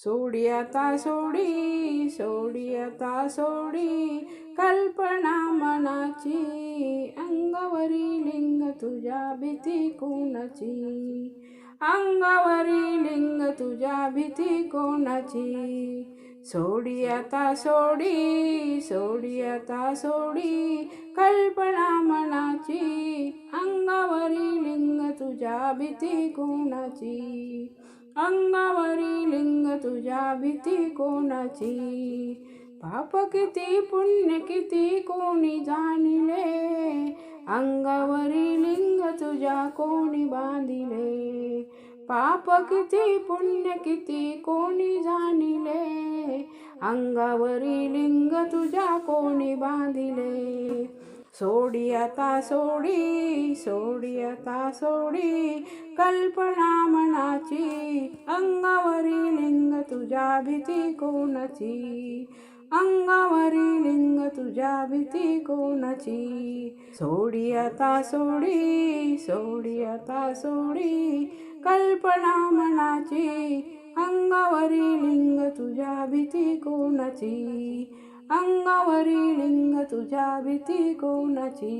सोडी आता सोडी सोडी आता सोडी. कल्पना मनाची अंगावरी लिंग तुझ्या भीती कोणाची? अंगावरी लिंग तुझ्या भीती कोणाची? सोडी आता सोडी सोडी आता सोडी. कल्पना मनाची अंगावरी लिंग तुझ्या भीती कोणाची? अंगावरी लिंग तुझ्या भीती कोणाची? पाप किती पुण्य किती कोणी जाणिले? अंगावरी लिंग तुझ्या कोणी बांधिले? पाप किती पुण्य किती कोणी जाणिले? अंगावरी लिंग तुझ्या कोणी बांधिले? सोडी आता सोडी सोडी आता सोडी कल्पना मनाची अंगावरी लिंग तुझ्या भीती कोणाची? अंगावरी लिंग तुझ्या भीती कोणाची? सोडी आता सोडी सोडी आता सोडी. कल्पना मनाची अंगावरी लिंग तुझ्या भीती कोणाची? अंगावरी लिंग तुझ्या भीती कोणाची?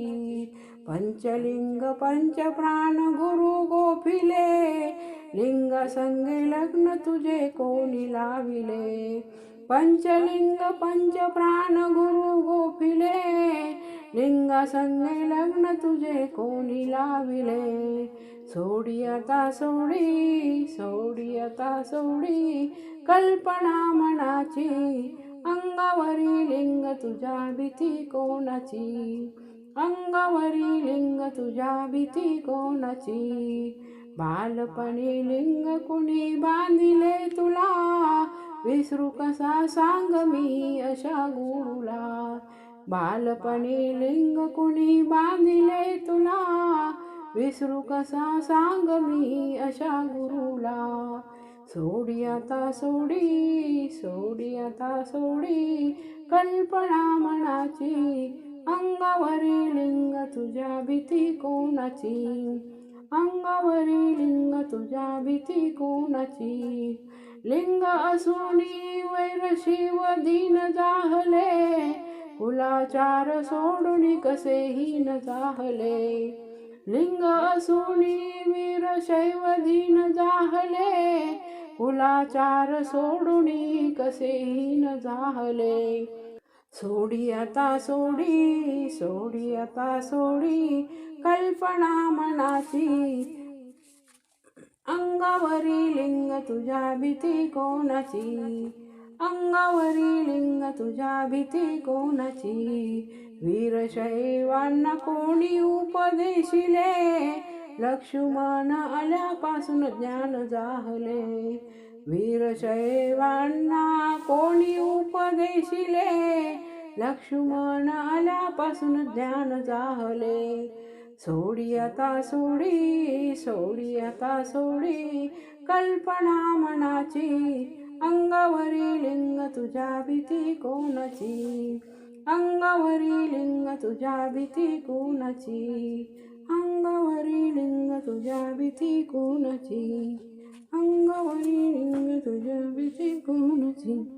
पंचलिंग पंचप्राण गुरु गोफिले लिंग संगे लग्न तुझे कोणी लाविले? पंचलिंग पंच प्राण गुरु गोफिले लिंग संगे लग्न तुझे कोणी लाविले? सोडी आता सोडी सोडी आता सोडी कल्पना मनाची अंगावरी लिंग तुझ्या भीती कोणाची? अंगावरी लिंग तुझ्या भीती कोणाची? बालपणी लिंग कुणी बांधिले तुला? विसरू कसा सांग मी अशा गुरुला. बालपणी लिंग कुणी बांधिले तुला? विसरू कसा सांग मी अशा गुरुला. सोडी आता सोडी सोडी आता सोडी कल्पना मनाची. अंगावरील लिंग तुझ्या भीती कोणाची? अंगावरी लिंग तुझ्या भीती कोणाची? लिंग असूनी वैर शिव दीन जाहले. कुलाचार सोडून कसेही न जाहले? लिंग असूनी वीर शैव दीन जाहले. कुलाचार सोडून कसेही न जाहले? सोडी आता सोडी सोडी आता सोडी कल्पना मनाची. अंगावरी लिंग तुझ्या भीती कोणाची? अंगावरी लिंग तुझ्या भीती कोणाची? वीरशैवांना कोणी उपदेशिले? लक्ष्मण आल्यापासून ज्ञान जाहले. वीरशैवांना कोणी उपदेशिले? लक्ष्मण आल्यापासून ज्ञान जाहले सोडी आता सोडी सोडी आता सोडी कल्पना मनाची अंगावरी लिंग तुझ्या भीती कोणाची? अंगावरी लिंग तुझ्या भीती कोणाची? अंगावरी लिंग तुझ्या भीती कोणाची? अंगावरी लिंग तुझ्या भीती कोणाची?